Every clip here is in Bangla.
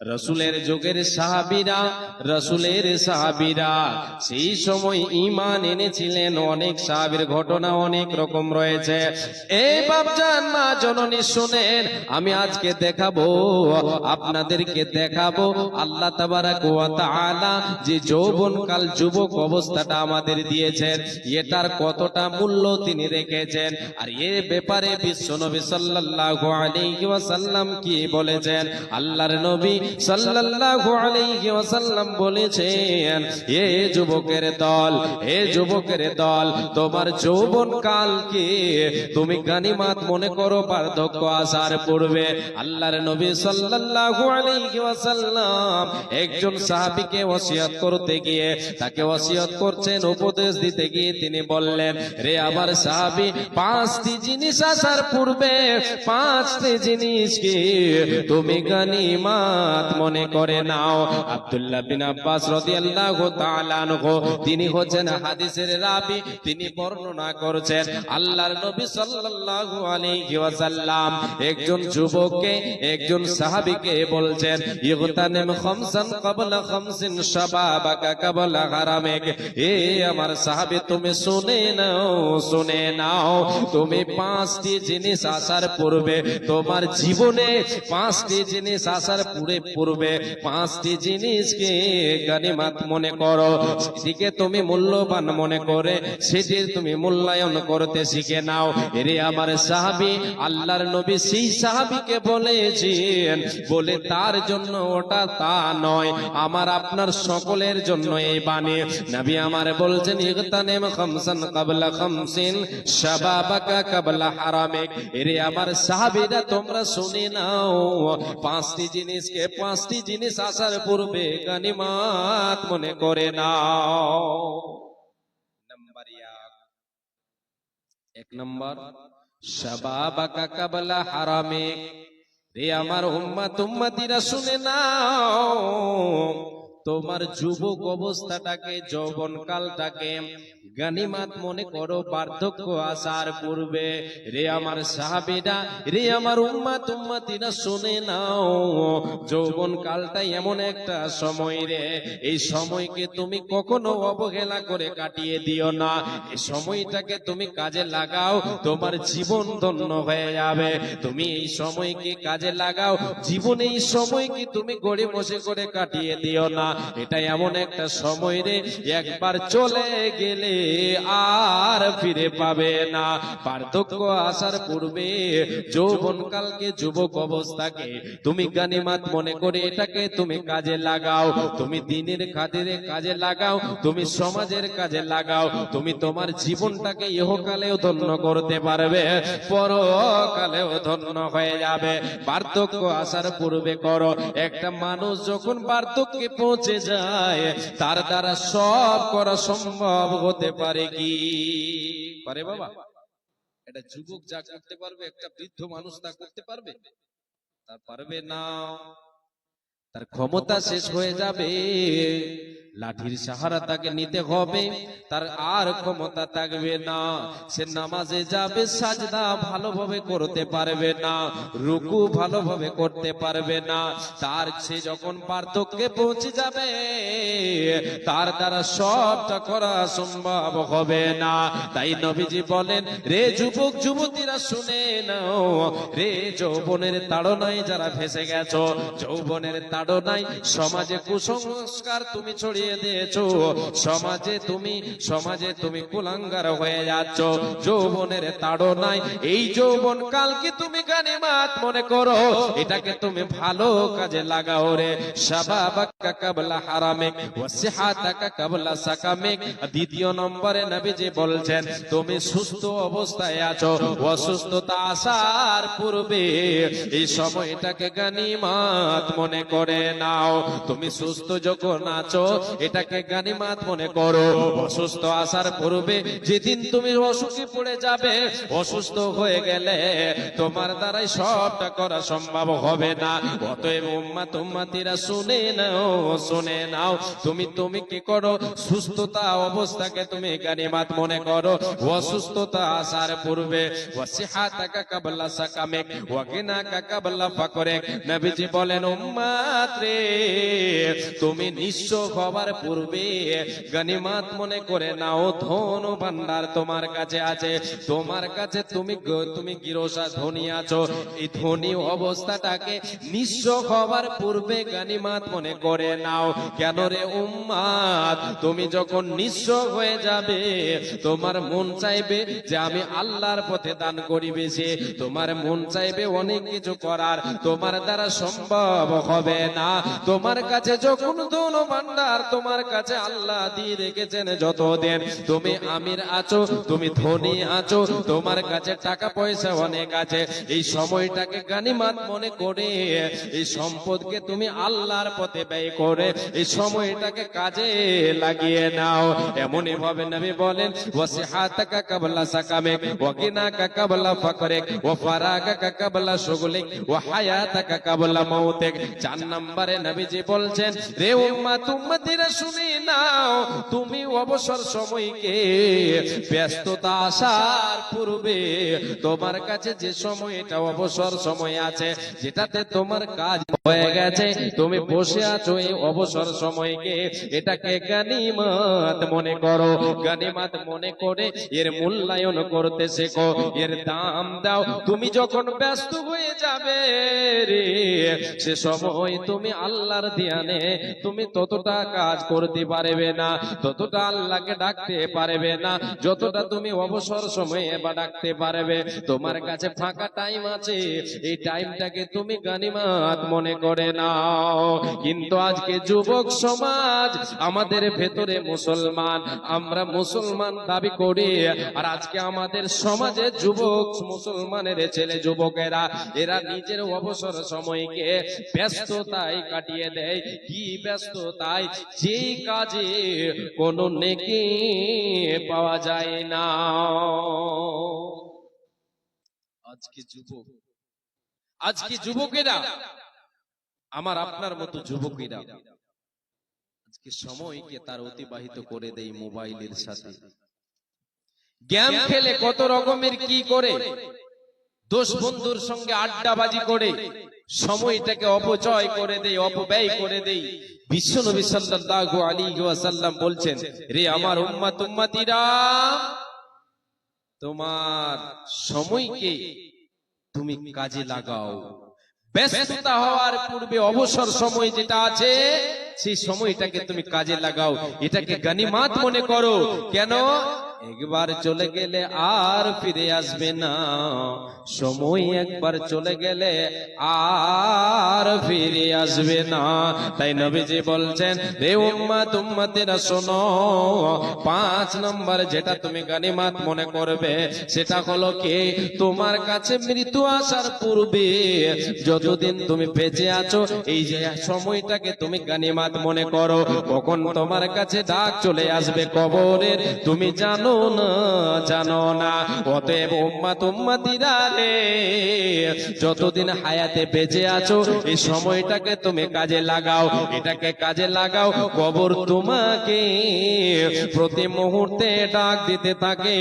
রসুলের যুগের সাহাবিরা, রসুলের সাহাবিরা, সেই সময় ইমান এনেছিলেন, অনেক সাহাবির ঘটনা অনেক রকম রয়েছে। এই বাপজান, মা জননী, শুনেন, আমি আজকে দেখাবো, আপনাদেরকে দেখাবো আল্লাহ তাআলা যে যৌবনকাল যুবক অবস্থাটা আমাদের দিয়েছেন, এটার কতটা মূল্য তিনি রেখেছেন, আর এ ব্যাপারে বিশ্ব বিশ্বনবী সাল্লাল্লাহু আলাইহি ওয়াসাল্লাম কি বলেছেন? আল্লাহর নবী সাল্লাল্লাহু আলাইহি ওয়াসাল্লাম বলেছেন, এ যুবকের দল হে যুবকের দল, তোমার যৌবন কালকে তুমি গানিমাত মনে করো, পার্থক্য আসার পূর্বে আল্লাহর নবী সাল্লাল্লাহু আলাইহি ওয়াসাল্লাম একজন সাহাবীকে ওসিয়ত করতে গিয়ে, তাকে ওসিয়ত করছেন, উপদেশ দিতে গিয়ে তিনি বললেন, রে আমার সাহাবী, পাঁচটি জিনিস আসার পূর্বে পাঁচটি জিনিসকে তুমি গানিমাত মনে করে নাও। আব্দুল্লাহ বিন আব্বাস রাদিয়াল্লাহু তাআলা আনহু, তিনি হচ্ছেন হাদিসের রাবি, তিনি বর্ণনা করেছেন, আল্লাহর নবী সাল্লাল্লাহু আলাইহি ওয়াসাল্লাম একজন যুবককে, একজন সাহাবীকে বলছেন, ইগতানিম খামসান ক্বাবলা খামসিন শাবাবাকা ক্বাবলা হারামিক। এ আমার সাহাবী, তুমি শুনে নাও শুনে নাও, তুমি পাঁচটি জিনিস আসার পূর্বে, তোমার জীবনে পাঁচটি জিনিস আসার পূর্বে পূর্বে পাঁচটি জিনিসকে গানিমাত মনে করো। সেটিকে তুমি মূল্যবান মনে করে, সেটির তুমি মূল্যায়ন করতে শিখে নাও। এরে আমার সাহাবি, আল্লাহর নবী সেই সাহাবিকে বলেছেন, বলে তার জন্য ওটা তা নয়, আমার আপনার সকলের জন্য এই বাণী। নবী আমার বলছেন, ইগতানিম খামসান ক্বাবলা খামসিন, শাবাবাকা ক্বাবলা হারামিক। এরে আমার সাহাবীরা, তোমরা শুনে নাও, পাঁচটি জিনিসকে পাঁচটি জিনিস আসার পূর্বে গানিমাত মনে করে নাও। নাম্বার এক। নম্বর শাবাবাকা ক্বাবলা হারামিক রে আমার উম্মাত উম্মাতিরা শুনে নাও। তোমার যুবক অবস্থাটাকে যৌবন কালটাকে গানিমাত মনে করো পার্থক্য আসার পূর্বে, রে আমার সাহাবিরা, রে আমার উম্মাত উম্মাতিরা শুনে নাও, যৌবন কালটা এমন একটা সময় রে। এই সময়কে তুমি কখনো অবহেলা করে কাটিয়ে দিও না। এই সময়টাকে তুমি কাজে লাগাও, তোমার জীবন ধন্য হয়ে যাবে। তুমি এই সময়কে কাজে লাগাও, জীবনে এই সময়কে তুমি গড়ে বসে করে কাটিয়ে দিও না। এটা এমন একটা সময় রে, একবার চলে গেলে আর ফিরে পাবে না। পার্থক্য আসার পূর্বে যৌবন কালকে যুবক অবস্থাকে তুমি গানিমাত মনে করে এটাকে তুমি কাজে লাগাও। তুমি দিনের খাতিরে কাজে লাগাও, তুমি সমাজের কাজে লাগাও, তুমি তোমার জীবনটাকে ইহকালেও ধন্য করতে পারবে, পরকালেও ধন্য হয়ে যাবে। পার্থক্য আসার পূর্বে করো, একটা মানুষ যখন পার্থক্যে পৌঁছে যায়, তার দ্বারা সব করা সম্ভব হতে পারে কি? পারে বাবা। এটা যুবক যা করতে পারবে একটা বৃদ্ধ মানুষ তা করতে পারবে? তা পারবে না। তার ক্ষমতা শেষ হয়ে যাবে। লাঠির সাহারা তাকে নিতে হবে তার আর ক্ষমতা থাকবে না। সে নামাজে যাবে সাজদা ভালোভাবে করতে পারবে না রুকু ভালোভাবে করতে পারবে না। তার সে যখন পার্থক্যে পৌঁছে যাবে তার দ্বারা সবটা করা সম্ভব হবে না। তাই নবীজি বলেন রে যুবক যুবতীরা শুনে নাও। রে যৌবনের তাড়নায় যারা ভেসে গেছো যৌবনের তাড়নায় সমাজে কুসংস্কার তুমি ছড়িয়ে দিয়েছ। সমাজে তুমি সমাজে তুমি কুলাঙ্গার হয়ে যাচ্ছ। যৌবনের তাড়নায় এই যৌবন কালকে তুমি গানিমাত মনে করো? এটাকে তুমি ভালো কাজে লাগাও রে। কাবলা হারামিক, ওয়া কাবলা সাকামিক। দ্বিতীয় নম্বরে বলছেন, তুমি সুস্থ অবস্থায় আছো। অসুস্থতা আসার পূর্বে এই সময়টাকে গানিমাত মনে করে। নাও। তুমি সুস্থ যখন আছো, এটাকে গানিমাত মনে করো। অসুস্থ আসার পূর্বে যেদিন তুমি অসুখী পড়ে যাবে, অসুস্থ হয়ে গেলে তোমার দ্বারাই সবটা করা সম্ভব হবে না। অতএব উম্মা তুম্মাতিরা শুনে নাও শুনে নাও। তুমি তুমি কি করো? সুস্থতা অবস্থাকে তুমি গানিমাত মনে করো। অসুস্থতা আসার পূর্বে, ওয়াসিহাতাকা কাবলা সাকামেক, ওয়াগিনাকা কাবলা ফাকরেক। নবীজি বলেন, উম্মাত রে তুমি নিঃস্ব হবার পূর্বে গানিমাত মনে করে নাও, ধন ভান্ডার তোমার কাছে আছে। তোমার কাছে তুমি তুমি গিরোসা ধনী আছো। এই ধনী অবস্থাটাকে নিঃস্ব হবার পূর্বে গানিমাত মনে করে নাও। কেন রে উম্মাদ? তুমি যখন নিঃস্ব হয়ে যাবে, তোমার মন চাইবে যে আমি আল্লাহর পথে দান করিবে সে তোমার মন চাইবে অনেক কিছু করার। তোমার দ্বারা সম্ভব হবে না। তোমার কাছে যখন ধন ভান্ডার তোমার কাছে আল্লাহ দিয়ে রেখেছেন যতদিন। তুমি আমির আছো, তুমি ধনী আছো, তোমার কাছে টাকা পয়সা অনেক আছে। এই সময়টাকে গানিমাত মনে করে, এই সম্পদকে তুমি আল্লাহর পথে ব্যয় করে, এই সময়টাকে কাজে লাগিয়ে নাও। এমনই ভাবে নবী বলেন, ওয়াসিহাতাকা কাবলা সাকামেক ওয়াকিনাকা কাবলা ফাকরেক, ওয়া ফারাগাকা কাবলা শুগলিক, ওয়া হায়াতাকা কাবলা মাউতিক। চার নম্বরে নবীজি বলছেন, রে উম্মাত উম্মতিরা শুনে নাও, তুমি অবসর সময়কে ব্যস্ততা আসার পূর্বে তোমার কাছে যে সময়টা অবসর সময় আছে, যেটাতে তোমার কাজ হয়ে গেছে, তুমি বসে আছো এই অবসর সময়কে, এটাকে গানিমাত মনে করো, গানিমাত মনে করে এর মূল্যায়ন করতে শেখো, এর দাম দাও, তুমি যখন ব্যস্ত হয়ে যাবে রে, সে সময় তুমি আল্লাহর ধ্যানে তুমি ততটা কাজ করতে পারবে না, ততটা আল্লাহকে ডাকতে পারবে না, যতটা তুমি অবসর সময়ে বা ডাকতে পারবে। তোমার কাছে ফাঁকা টাইম আছে, এই টাইমটাকে তুমি গানিমাত মনে করে নাও। কিন্তু আজকে যুবক সমাজ আমাদের ভেতরে মুসলমান, আমরা মুসলমান দাবি করি, আর আজকে আমাদের সমাজে যুবক, মুসলমানের ছেলে যুবকেরা, এরা নিজের অবসর সময়কে ব্যস্ততায় কাটিয়ে দেয়, কি ব্যস্ততায় যেই কাজে কোনো নেকি পাওয়া যায় না। আজকে যুবক, আজকে যুবকেরা, আমার আপনার মতো যুবকেরা, আজকে সময়কে তার অতিবাহিত করে দেয় মোবাইলের সাথে। গেম খেলে কত রকমের কি করে? দোষ বন্ধুর সঙ্গে আড্ডাবাজি করে। সময়টাকে অপচয় করে দেই, অপব্যয় করে দেই। বিশ্ব নবী সাল্লাল্লাহু আলাইহি ওয়াসাল্লাম বলছেন, রে আমার উম্মাত উম্মাতিরা, তোমার সময়কে তুমি কাজে লাগাও। ব্যস্ততা হওয়ার পূর্বে অবসর সময় যেটা আছে, সেই সময়টাকে তুমি কাজে লাগাও। এটাকে গানিমাত মনে করো। কেন? একবার চলে গেলে আর ফিরে আসবে না। সময় একবার চলে গেলে আর ফিরে আসবে না। তাই নবীজি বলছেন রে উম্মাত, উম্মাতেরা শোনো, পাঁচ নম্বর যেটা তুমি গানিমাত মনে করবে, সেটা হলো কি, তোমার কাছে মৃত্যু আসার পূর্বে যতদিন তুমি বেঁচে আছো, এই যে সময়টাকে তুমি গানিমাত মনে করো, কখন তোমার কাছে ডাক চলে আসবে কবরের, তুমি জানো না, জানো না, অতএব উম্মাত উম্মাতিরা রে যতদিন হায়াতে বেঁচে আছো, এই সময়টাকে তুমি কাজে লাগাও, এটাকে কাজে লাগাও, কবর তোমাকে প্রতি মুহূর্তে ডাক দিতে থাকে,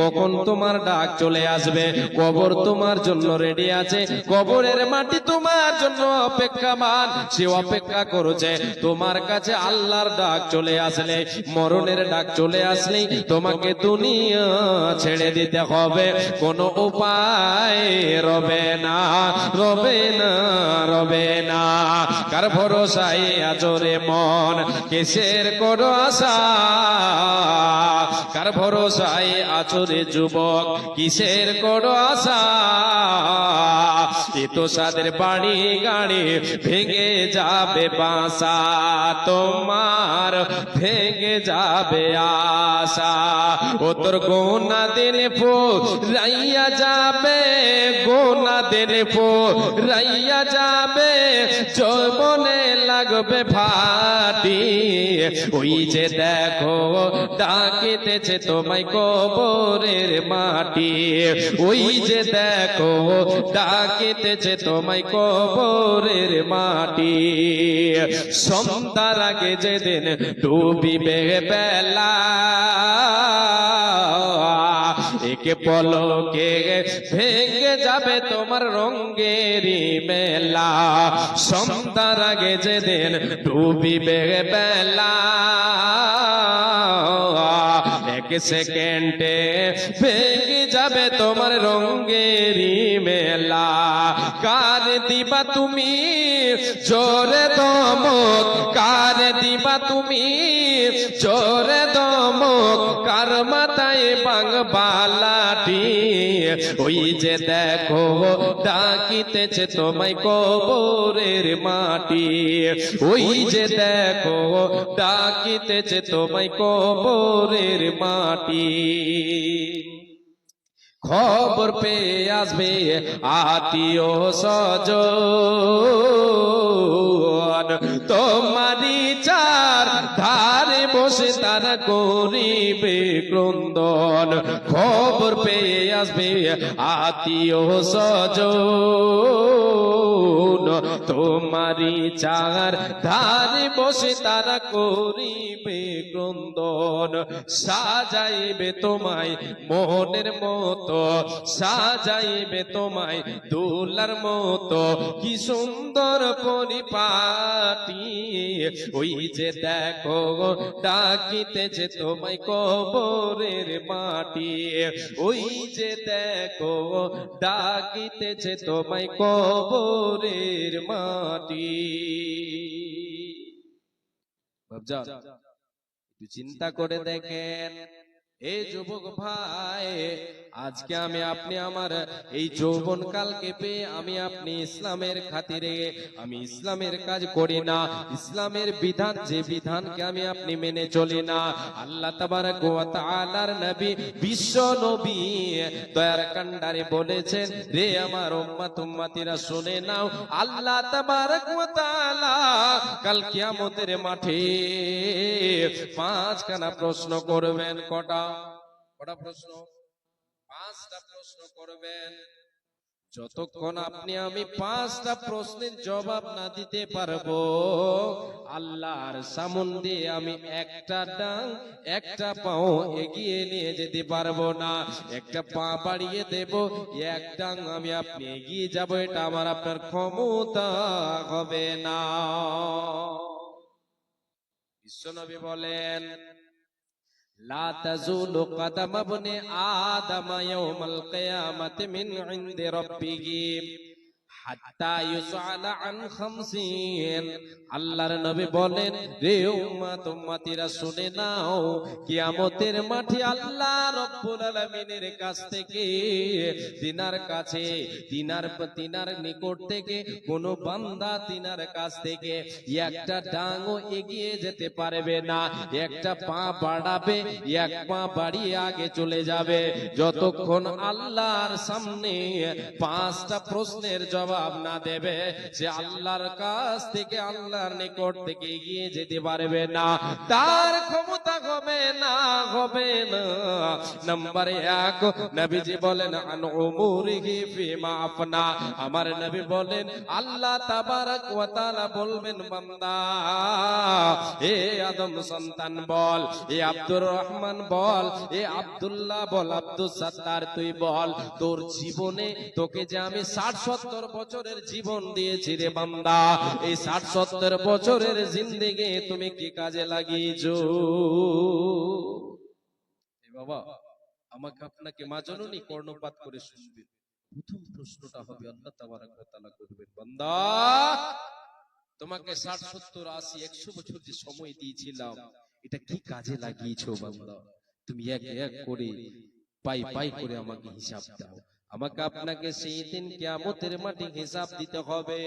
কখন তোমার ডাক চলে আসবে, কবর তোমার জন্য রেডি আছে, কবরের মাটি তোমার জন্য অপেক্ষামান, সে অপেক্ষা করছে, তোমার কাছে আল্লাহর ডাক চলে আসলে, মরণের ডাক চলে আসলে তোমাকে দুনিয়া ছেড়ে দিতে হবে। কোনো উপায় রবে না রবে না রবে না। কার ভরসায় আজরে মন, কেসের করো আশা? কার ভরসায় আচরে যুবক, কিসের করো আশা? তো সাদের বাড়ি গাড়ি ভেঙে যাবে বাসা, তোমার ভেঙে যাবে আশা। ও তোর গোনা দিলে পো রাইয়া যাবে গোনা দিলে পো রাইয়া যাবে লাগ লাগবে ফাটি। ওই যে দেখো, ডাকিতেছে তোমায় কবরের মাটি। ওই যে দেখো, ডাকিতেছে তোমায় কবরের মাটি। সন্ধ্যার আগে যেদিন ডুবিবে বেলা একে পলকে ভেঙে যাবে তোমার রঙ্গেরি মেলা। সন্ধ্যার আগে যেদিন ডুবিবে বেলা, এক সেকেন্ডে ভেঙে যাবে তোমার রঙ্গেরি মেলা। কার দিবা তুমি? জোরে দমক, কার দিবা তুমি? জোরে কার মাথায় বাংবালাটি ওই যে দেখো, ডাকিতেছে তোমায় কবরের মাটি। ওই যে দেখো, ডাকিতেছে তোমায় কবরের মাটি। খবর পেয়ে আসবে আত্মীয় স্বজন। তোমারি চার ধারে বসে তারা করিবে ক্রন্দন। খবর পেয়ে আসবে আত্মীয় স্বজন। তোমারি চার ধারে বসে তারা করিবে ক্রন্দন। সাজাইবে তোমায় মোহনের মতো, সাজাইবে তোমায় দোলার মতো। কি সুন্দর পরিপাটি, ওই যে দেখো ডাকিতেছে তোমায় কবরের মাটি ওই যে দেখো ডাকিতেছে তোমায় কবরের মাটি। চিন্তা করে দেখেন। এই যুবক ভাই, আজকে আমি আপনি আমার এই যৌবন কালকে পেয়ে আমি আপনি ইসলামের খাতিরে, আমি ইসলামের কাজ করি না, ইসলামের বিধান যে বিধানকে আমি আপনি মেনে চলি না। আল্লাহ তাআলার নবী, বিশ্ব নবী, দয়ার কান্ডারে বলেছেন, রে আমার উম্মত, উম্মতিরা শুনে নাও, আল্লাহ তাবারক ওয়া তাআলা কাল কিয়ামতের মাঠে পাঁচখানা প্রশ্ন করবেন, কটা? কটা প্রশ্ন। পাঁচটা প্রশ্ন করবেন। যতক্ষণ আপনি আমি পাঁচটা প্রশ্নের জবাব না দিতে পারব। আল্লাহর সামন দিয়ে আমি একটা ডাং একটা পাও এগিয়ে নিয়ে যেতে পারব না। একটা পা বাড়িয়ে দেব এক ডাং আমি আপনি এগিয়ে যাব এটা আমার আপনার ক্ষমতা হবে না। বিশ্বনবী বলেন لا تزول قدم ابن آدم يوم القيامة من عند ربه আল্লাহর নবী বলেন রে উম্মত উম্মতিরা শুনে নাও কিয়ামতের মাঠে আল্লাহ রব্বুল আলামিনের কাছ থেকে তিনার কাছে তিনার তিনার নিকট থেকে কোন বান্দা তিনার কাছ থেকে একটা ডাঙও এগিয়ে যেতে পারবে না। একটা পা বাড়াবে এক পা বাড়িয়ে আগে চলে যাবে। যতক্ষণ আল্লাহর সামনে পাঁচটা প্রশ্নের জবাব না দেবে সে আল্লাহর কাছ থেকে আল্লাহর নিকট থেকে এগিয়ে যেতে পারবে না। তার ক্ষমতা হবে না হবে না। নাম্বার এক, নবীজি বলেন আমার নবী বলেন, আল্লাহ বলবেন, বান্দা আদম সন্তান বল আব্দুর রহমান বল, এ আব্দুল্লাহ বল আব্দুল সাত্তার তুই বল। তোর জীবনে তোকে যে আমি ষাট সত্তর বছরের জীবন দিয়েছি রে বান্দা। এই ষাট সত্তর বছরের জিন্দেগে তুমি কি কাজে লাগিয়েছো? বাবা, আমাকে আপনাকে মা জননী কর্ণপাত করে শুনবেন। প্রথম প্রশ্নটা হবে, আল্লাহ তাবারাক ওয়া তাআলা করবেন, বান্দা। তোমাকে ষাট সত্তর আশি একশো বছর যে সময় দিয়েছিলাম, এটা কি কাজে লাগিয়েছো বান্দা? তুমি এক এক করে, পাই পাই করে আমাকে হিসাব দাও। আমাকে আপনাকে সেই দিন কেমতের মাটি হিসাব দিতে হবে।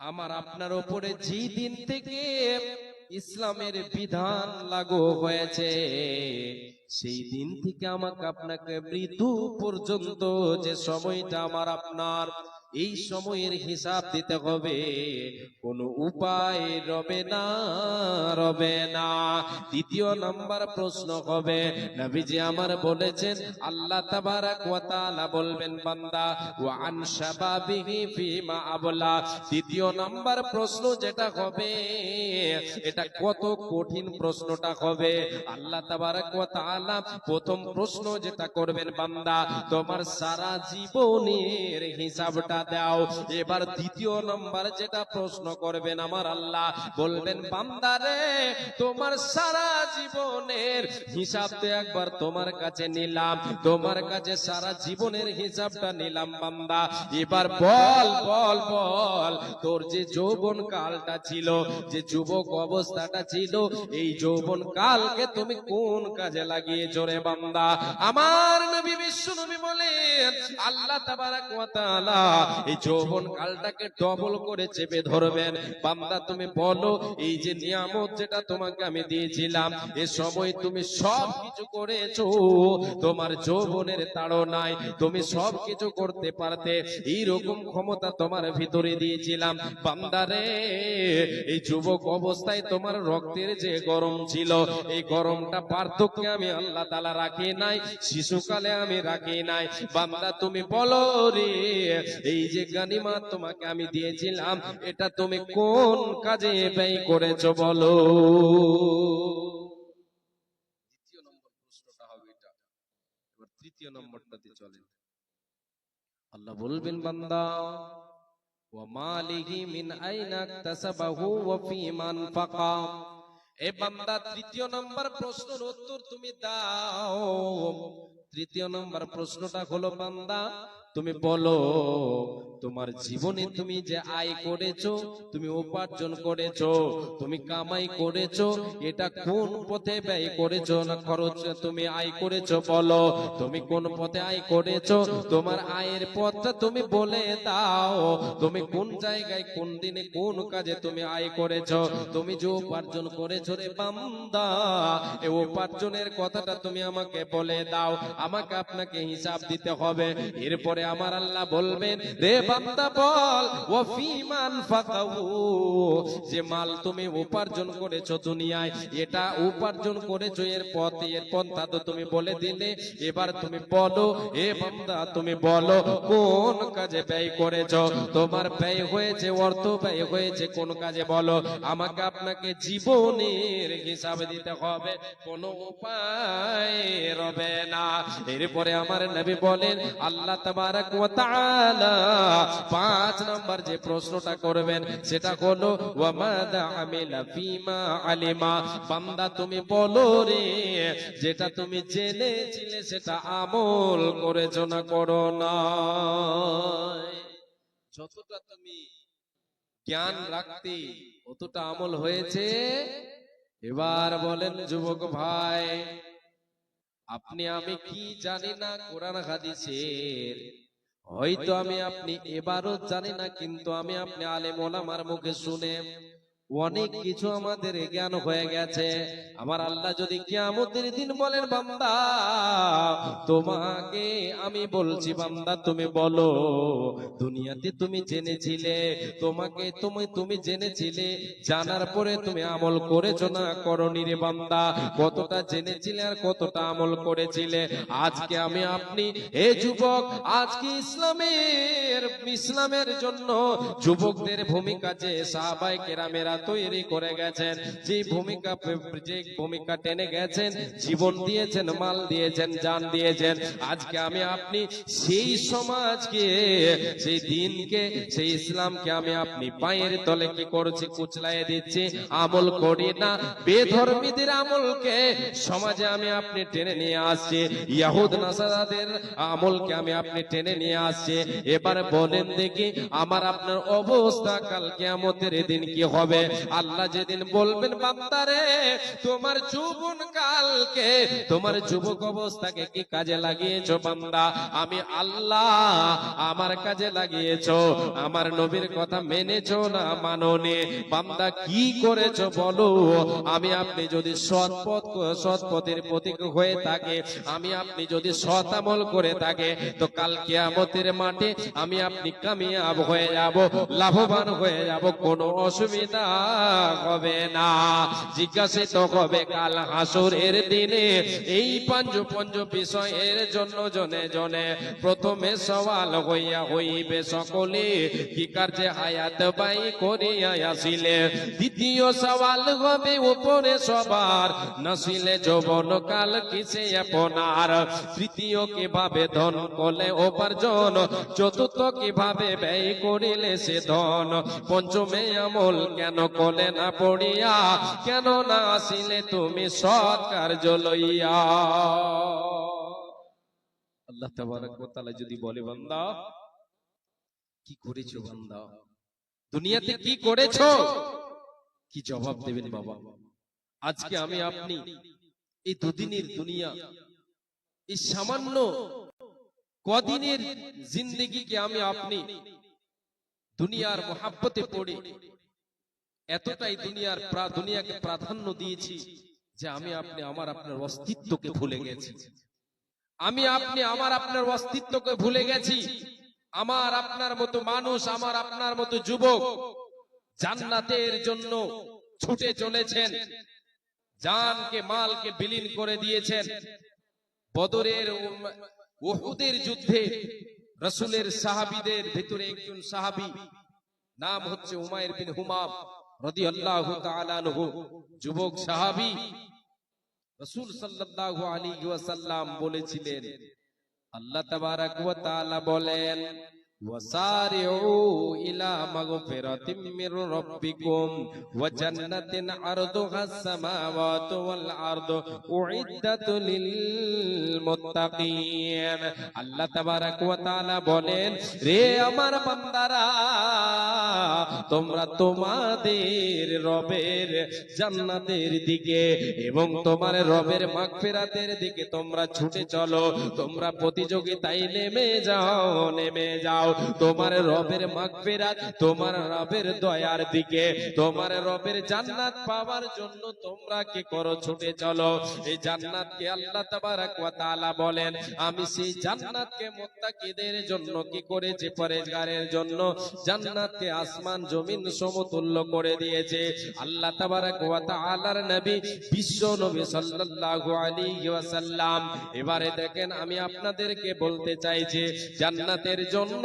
আমার আপনার ওপরে যেই দিন থেকে ইসলামের বিধান লাগু হয়েছে, সেই দিন থেকে আমাকে আপনাকে মৃত্যু পর্যন্ত যে সময়টা আমার আপনার এই সময়ের হিসাব দিতে হবে। কোনো উপায় রবে না রবে না। দ্বিতীয় নাম্বার প্রশ্ন হবে, নবীজি আমার বলেছেন, আল্লাহ তাবারাক ওয়া তাআলা বলবেন, বান্দা, ওয়া আন শাবাবিহি ফিমা আবলা। দ্বিতীয় নাম্বার প্রশ্ন যেটা হবে, এটা কত কঠিন প্রশ্নটা হবে। আল্লাহ তাবারাক ওয়া তাআলা প্রথম প্রশ্ন যেটা করবেন, বান্দা, তোমার সারা জীবনের হিসাবটা দাও। এবার দ্বিতীয় নাম্বার যেটা প্রশ্ন করবেন আমার আল্লাহ, বলবেন, বান্দারে, তোমার সারা জীবনের হিসাব তো একবার তোমার কাছে নিলাম। তোমার কাছে সারা জীবনের হিসাবটা নিলাম, বান্দা। এবার বল বল বল, তোর যে যৌবন কালটা ছিল, যে যুবক অবস্থাটা ছিল, এই যৌবন কালকে তুমি কোন কাজে লাগিয়ে জোরে বান্দা? আমার নবী, বিশ্ব নবী বলেন, আল্লাহ তাবারাক ওয়া তাআলা এই যৌবন কালটাকে ডবল করে চেপে ধরবেন। বান্দা, তুমি বলো, এই যে নিয়ামত যেটা তোমাকে আমি দিয়েছিলাম, এ সময় তুমি সব কিছু করেছ। তোমার যৌবনের তাড়নায় তুমি সব কিছু করতে পারতে। এই রকম ক্ষমতা তোমার ভিতরে দিয়েছিলাম। বান্দারে এই যুবক অবস্থায় তোমার রক্তের যে গরম ছিল, এই গরমটা পার্থক্যে আমি আল্লাহ তালা রাখি নাই, শিশুকালে আমি রাখি নাই। বান্দা, তুমি বলো রে, এই যে গানিমা তোমাকে আমি দিয়েছিলাম এটা তুমি কোন কাজে ব্যয় করেছ বলো? দ্বিতীয় নম্বর প্রশ্নটা হবে এটা। এবার তৃতীয় নম্বরটাতে চলেন। আল্লাহ বলবেন বান্দা ওয়া মিন আইনা ইকতাসাবাহু ওয়া ফীমা আনফাকা এ বান্দা তৃতীয় নম্বর প্রশ্নের উত্তর তুমি দাও। তৃতীয় নম্বর প্রশ্নটা হলো বান্দা তুমি বলো তোমার জীবনে তুমি যে আয় করেছ তুমি উপার্জন করেছ তুমি কামাই করেছ এটা কোন পথে ব্যয় করেছ না খরচ তুমি আয় করেছ বলো তুমি কোন পথে আয় করেছ? তোমার আয়ের পথটা তুমি বলে দাও তুমি কোন জায়গায় কোন দিনে কোন কাজে তুমি আয় করেছ? তুমি যে উপার্জন করেছ রে বান্দা এ উপার্জনের কথাটা তুমি আমাকে বলে দাও আমাকে আপনাকে হিসাব দিতে হবে। এরপরে আমার আল্লাহ বলবেন, রে বান্দা বল, ও ফিমান ফাকাউ যে মাল তুমি উপার্জন করেছ দুনিয়ায়, এটা উপার্জন করেছ এর পথ, এর পন্থা তো তুমি বলে দিলে। এবার তুমি বলো এ বান্দা, তুমি বলো, কোন কাজে ব্যয় করেছ? তোমার ব্যয় হয়েছে, অর্থ ব্যয় হয়েছে, কোন কাজে বলো? আমাকে আপনাকে জীবনের হিসাব দিতে হবে, কোনো উপায় রবে না। এরপরে আমার নবী বলেন, আল্লাহ পাঁচ নাম্বার যে প্রশ্নটা করবেন, সেটা হলো আলিমা? বান্দা তুমি বলো রে, যেটা তুমি জেনেছিলে সেটা আমল করেছ না করো না যতটা তুমি জ্ঞান রাখতে অতটা আমল হয়েছে। এবার বলেন, যুবক ভাই আপনি আমি কি জানি না কোরআন হাদিসের? হয়তো আমি আপনি এবারও জানি না কিন্তু আমি আপনি আলেম ওলামার মুখে শুনে অনেক কিছু আমাদের জ্ঞান হয়ে গেছে। আমার আল্লাহ যদি কিয়ামতের দিন বলেন, বান্দা, তোমাকে আমি বলছি, বান্দা, তুমি বলো, দুনিয়াতে তুমি জেনেছিলে, তোমাকে তুমি তুমি জেনেছিলে, জানার পরে তুমি আমল করেছ না করনি রে বান্দা? কতটা জেনেছিলে আর কতটা আমল করেছিলে? আজকে আমি আপনি, এ যুবক, আজকে ইসলামের ইসলামের জন্য যুবকদের ভূমিকা যে সাহাবাই কেরামেরা তৈরি করে গেছেন। যে ভূমিকা যে ভূমিকা টেনে গেছেন, জীবন দিয়েছেন, মাল দিয়েছেন জান দিয়েছেন, আজকে আমি আপনি সেই সমাজকে, সেই দিনকে, সেই ইসলামকে আমি আপনি পায়ের তলে কি করছি কুচলাইয়ে দিচ্ছি, আমল করি না। বেধর্মীদের আমলকে সমাজে আমি আপনি টেনে নিয়ে আসছি, ইয়াহুদ নাসারাদের আমলকে আমি আপনি টেনে নিয়ে আসছি। এবার বলেন দেখি, আমার আপনার অবস্থা কাল কেয়ামতের দিন কি হবে? আল্লাহ যেদিন বলবেন, বান্দারে, তোমার যৌবন কালকে, তোমার যুবক অবস্থাকে কি কাজে লাগিয়েছো বান্দা? আমি আল্লাহ আমার কাজে লাগিয়েছো, আমার নবীর কথা মেনেছো না মাননে। বান্দা, কি করেছ বলো? আমি, আপনি যদি সৎ পথ, সৎ পথের প্রতীক হয়ে থাকে, আমি, আপনি যদি সৎ আমল করে থাকে, তো কাল কিয়ামতের মাঠে আমি, আপনি কামিয়াব হয়ে যাব, লাভবান হয়ে যাব, কোনো অসুবিধা হবে না। জিজ্ঞাসিত হবে, কাল হাসুরের দিনে এই পঞ্জ পঞ্জ বিষয়ের জন্য জনে জনে প্রথমে সওয়াল হইয়া হইবে সকলে, কি কার্যে হায়াত বাই করিয়া আসিলে? দ্বিতীয় সওয়াল হবে, উপরে সবার নসিলে যৌবন কাল কিসে আপনার? তৃতীয় কীভাবে ধন করলে উপার্জন? চতুর্থ কীভাবে ব্যয় করিলে সে ধন? পঞ্চমে আমল কেন করলে না পড়িয়া কেন না আসিলে তুমি সৎ কার্য লইয়া। আল্লাহ তাবারক ওয়া যদি বলে, বান্দা, কি করেছ বান্দা? দুনিয়াতে কি করেছ? কি জবাব দেবেন বাবা? আজকে আমি আপনি এই দুদিনের দুনিয়া, এই সামান্য কদিনের জিন্দগিকে আমি আপনি দুনিয়ার মহাব্বতে পড়ে এতটাই দুনিয়ার দুনিয়াকে প্রাধান্য দিয়েছি যে আমি আপনি আমার আপনার অস্তিত্বকে ভুলে গেছি। আমি আপনি আমার আপনার অস্তিত্বকে ভুলে গেছি। আমার আপনার মতো মানুষ, আমার আপনার মতো যুবক জান্নাতের জন্য ছুটে চলেছেন। জানকে, মালকে বিলীন করে দিয়েছেন। বদরের ওহুদের যুদ্ধে রসুলের সাহাবিদের ভিতরে একজন সাহাবী, নাম হচ্ছে উমায়ের বিন হুমাম। তাআলা আনহু যুবক সাহাবি রসুল সাল্লাহ আলী ওয়াসাল্লাম বলেছিলেন আল্লাহ তাবারাক ওয়া বলেন وسارعوا إلى مغفرة من ربكم وجنة عرضها السماوات والأرض أعدت للمتقين আল্লাহ তাবারাক ওয়া তাআলা বলেন রে আমার বান্দারা তোমরা তোমাদের রবের জান্নাতের দিকে এবং তোমার রবের মাগফিরাতের দিকে তোমরা ছুটে চলো তোমরা প্রতিযোগিতায় নেমে যাও নেমে যাও তোমার রবের মাগফিরাত, তোমার রবের দয়ার দিকে, তোমার রবের জান্নাত পাওয়ার জন্য তোমরা কি করো? ছুটে চলো। এই জান্নাতকে আল্লাহ তাবারাক ওয়া তাআলা বলেন, আমি সেই জান্নাতকে মুত্তাকিদের জন্য কি করেছি? পরেজগারের জন্য জান্নাতকে আসমান, জমিন সমতুল্য করে দিয়েছে। আল্লাহ তাবারাক ওয়া তাআলার নবী বিশ্ব নবী সাল্লাল্লাহু আলাইহি ওয়াসাল্লাম। এবারে দেখেন, আমি আপনাদেরকে বলতে চাই যে, জান্নাতের জন্য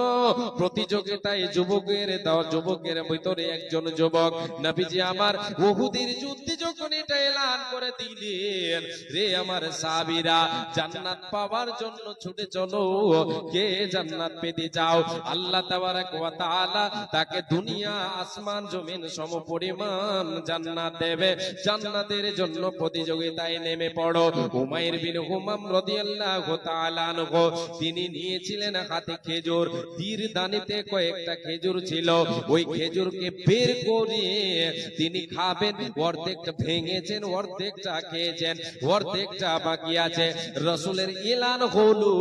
প্রতিযোগিতায় যুবকের দাও যুবকের ভিতরে একজন যুবক, নবীজি আমার উহুদের যুদ্ধে যখন এটা এলান করে দিলেন, রে আমার সাহাবীরা, জান্নাত পাওয়ার জন্য ছুটে চলো, কে জান্নাত পেতে চাও? আল্লাহ তাবারাক তাকে দুনিয়া, আসমান, জমিন সমপরিমাণ জান্নাত দেবে। জান্নাতের জন্য প্রতিযোগিতায় নেমে পড়ো। উমাইর বিন হুমাম রাদিয়াল্লাহু তিনি নিয়েছিলেন হাতে খেজুর। তীর দানিতে কয়েকটা খেজুর ছিল। ওই খেজুরকে বের করে তিনি খাবেন অর্ধেকটা ভেঙেছেন অর্ধেকটা খেয়েছেন অর্ধেকটা বাকি আছে। রসুলের ইলান হলো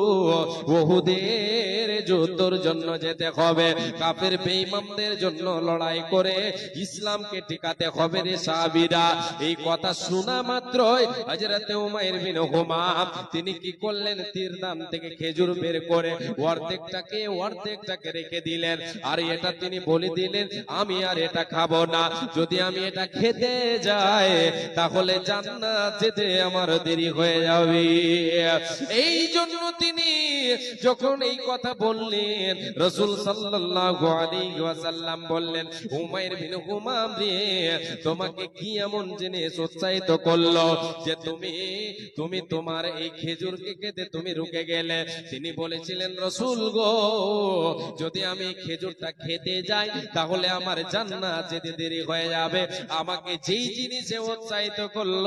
ওহুদের যুদ্ধর জন্য যেতে হবে। কাফের বেঈমানদের জন্য লড়াই করে ইসলামকে টিকাতে হবে রে সাহাবীরা। এই কথা শোনা মাত্রই হযরতে উমাইর বিন হুমাম তিনি কি করলেন? তীরদান থেকে খেজুর বের করে অর্ধেকটাকে অর্ধেকটাকে রেখে দিলেন। আর এটা তিনি বলে দিলেন, আমি আর এটা খাব না। যদি আমি এটা খেতে যাই, তাহলে জান্নাত যেতে আমার দেরি হয়ে যাবে। এই জন্য তিনি যখন এই কথা বললেন, রসুল সাল্লাল্লাহু বললেন, উমাইর বিন হুমাম তোমাকে কি এমন জিনিস উৎসাহিত করল যে তুমি তুমি তোমার এই খেজুরকে খেতে তুমি রুকে গেলে? তিনি বলেছিলেন, রসুল গো যদি আমি খেজুরটা খেতে যাই, তাহলে আমার জান্নাত যেতে দেরি হয়ে যাবে। আমাকে যেই জিনিসে উৎসাহিত করল,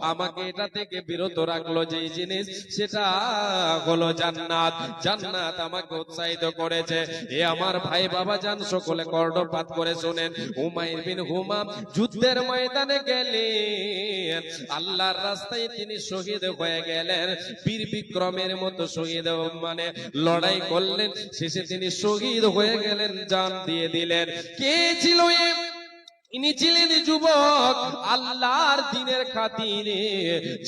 আমাকে এটা থেকে বিরত রাখল যেই জিনিস, সেটা হলো জান্নাত। জান্নাত আমাকে উৎসাহিত করেছে। এ আমার ভাই বাবা জান সকলে কর্ণপাত করে শোনেন। হুমায়ুন বিন হুমাম যুদ্ধের ময়দানে গেলেন। আল্লাহর রাস্তায় তিনি শহীদ হয়ে গেলেন। বীর বিক্রমের মতো শহীদ মানে লড়াই করলেন। শেষে তিনি শহীদ হয়ে গেলেন জান দিয়ে দিলেন। কে ছিল ইনি ছিলেন যুবক, আল্লাহর দিনের খাতিরে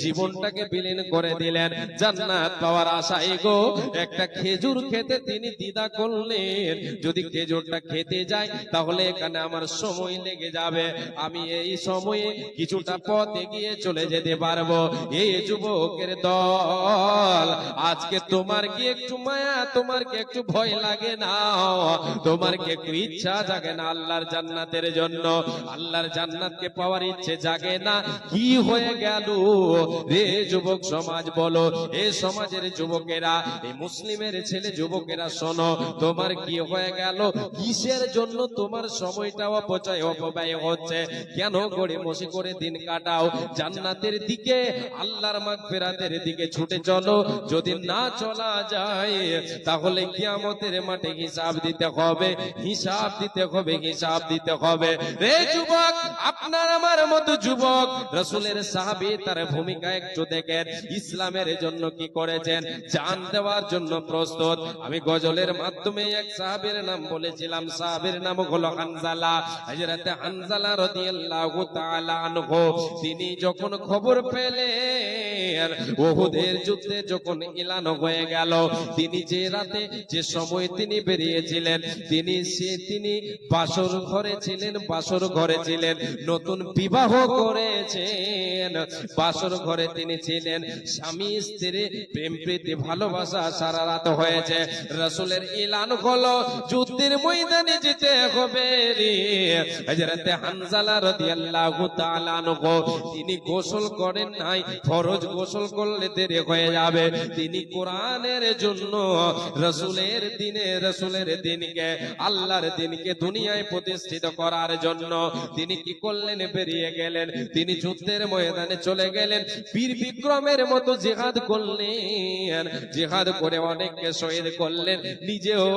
জীবনটাকে বিলীন করে দিলেন। জান্নাত পাওয়ার আশায় গো, একটা খেজুর খেতে তিনি দ্বিধা করলেন। যদি খেজুরটা খেতে যাই তাহলে এখানে আমার সময় লেগে যাবে। আমি এই সময়ে কিছুটা পথ এগিয়ে চলে যেতে পারব। এই যুবকের দল, আজকে তোমার কি একটু মায়া, তোমার কি একটু ভয় লাগে না? তোমার কি একটু ইচ্ছা জাগে না আল্লাহর জান্নাতের জন্য? আল্লাহর জান্নাতকে পাওয়ার ইচ্ছে জাগে না। কি হয়ে গেল? রে যুবক সমাজ, বলো, এ সমাজের যুবকেরা এই মুসলিমের ছেলে যুবকেরা, শোনো, তোমার কি হয়ে গেল? কিসের জন্য তোমার সময়টা অপচয়, অপব্যয় হচ্ছে? কেন গড়ে মসি করে দিন কাটাও? জান্নাতের দিকে, আল্লাহর মাগফিরাতের দিকে ছুটে চলো। যদি না চলা যায়, তাহলে কিয়ামতের মাঠে হিসাব দিতে হবে, হিসাব দিতে হবে, হিসাব দিতে হবে। রে যুবক, আপনার আমার মতো যুবক, রসুলের সাহাবী তার ভূমিকা একটু দেখেন, ইসলামের জন্য কি করেছেন দেওয়ার জন্য প্রস্তুত। আমি গজলের মাধ্যমে এক সাহাবীর নাম বলেছিলাম, সাহাবীর নাম হলো হানজালা, হযরতে হানজালা তাআলা আনহু। তিনি যখন খবর পেলেন ওহুদের যুদ্ধে যখন এলান হয়ে গেল, তিনি যে রাতে, যে সময় তিনি বেরিয়েছিলেন, তিনি সে, তিনি বাসর ঘরে ছিলেন, বাসর ঘরে ছিলেন নতুন বিবাহ করেছেন। বাসর ঘরে তিনি ছিলেন, স্বামী, স্ত্রী, প্রেম, প্রীতি, ভালোবাসা সারা রাত হয়েছে। রসুলের ইলান হলো, যুদ্ধের ময়দানে যেতে হবে হযরতে হানজালা তিনি গোসল করেন নাই, ফরজ গোসল করলে দেরি হয়ে যাবে। তিনি কোরআনের জন্য রসুলের দিনে, রসুলের দিনকে, আল্লাহর দিনকে দুনিয়ায় প্রতিষ্ঠিত করার জন্য তিনি কি করলেন? বেরিয়ে গেলেন। তিনি যুদ্ধের ময়দানে চলে গেলেন। বীর বিক্রমের মতো জিহাদ করলেন। জিহাদ করে অনেককে শহীদ করলেন। নিজেও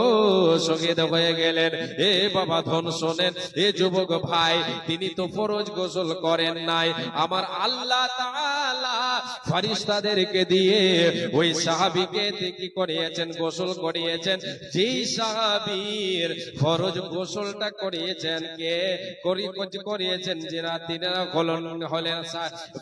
শহীদ হয়ে গেলেন। এ বাবা, ধন শোনেন। এ যুবক ভাই, তিনি তো ফরজ গোসল করেন নাই। আমার আল্লাহ ফারিস্তাদেরকে দিয়ে ওই সাহাবীকে কি করিয়েছেন? গোসল করিয়েছেন। যেই সাহাবীর ফরজ গোসলটা করিয়েছেন কে? করিয়েছেন যে তিনারা হলেন হলেন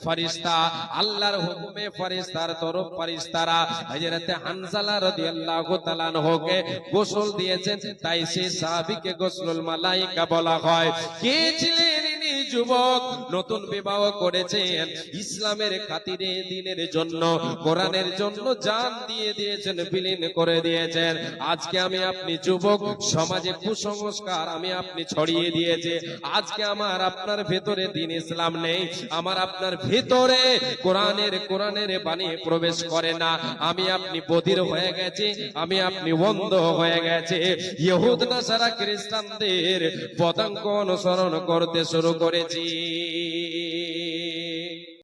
ফারিস্তা, আল্লাহর হুকুমে ফারিস্তার তরফ ফারিস্তারা, হযরতে হানজালা রাদিয়াল্লাহু তাআলা আনহুকে গোসল দিয়েছেন, তাই সেই সাহাবীকে গোসলুল মালাইকা বলা হয়। কে ছিলেন যুবক নতুন বিবাহ করেছেন। ইসলামের খাতিরে, দিনের জন্য, কোরআনের জন্য জান দিয়ে দিয়েছেন, বিলীন করে দিয়েছেন। আজকে আমি আপনি যুবক, সমাজে কুসংস্কার আমি আপনি ছড়িয়ে দিয়েছে। আজকে আমার আপনার ভেতরে দিন ইসলাম নেই। আমার আপনার ভেতরে কোরআনের কোরআনের বাণী প্রবেশ করে না। আমি আপনি বধির হয়ে গেছে, আমি আপনি বন্ধ হয়ে গেছে। ইহুদ না সারা খ্রিস্টানদের পতাঙ্ক অনুসরণ করতে শুরু করেছি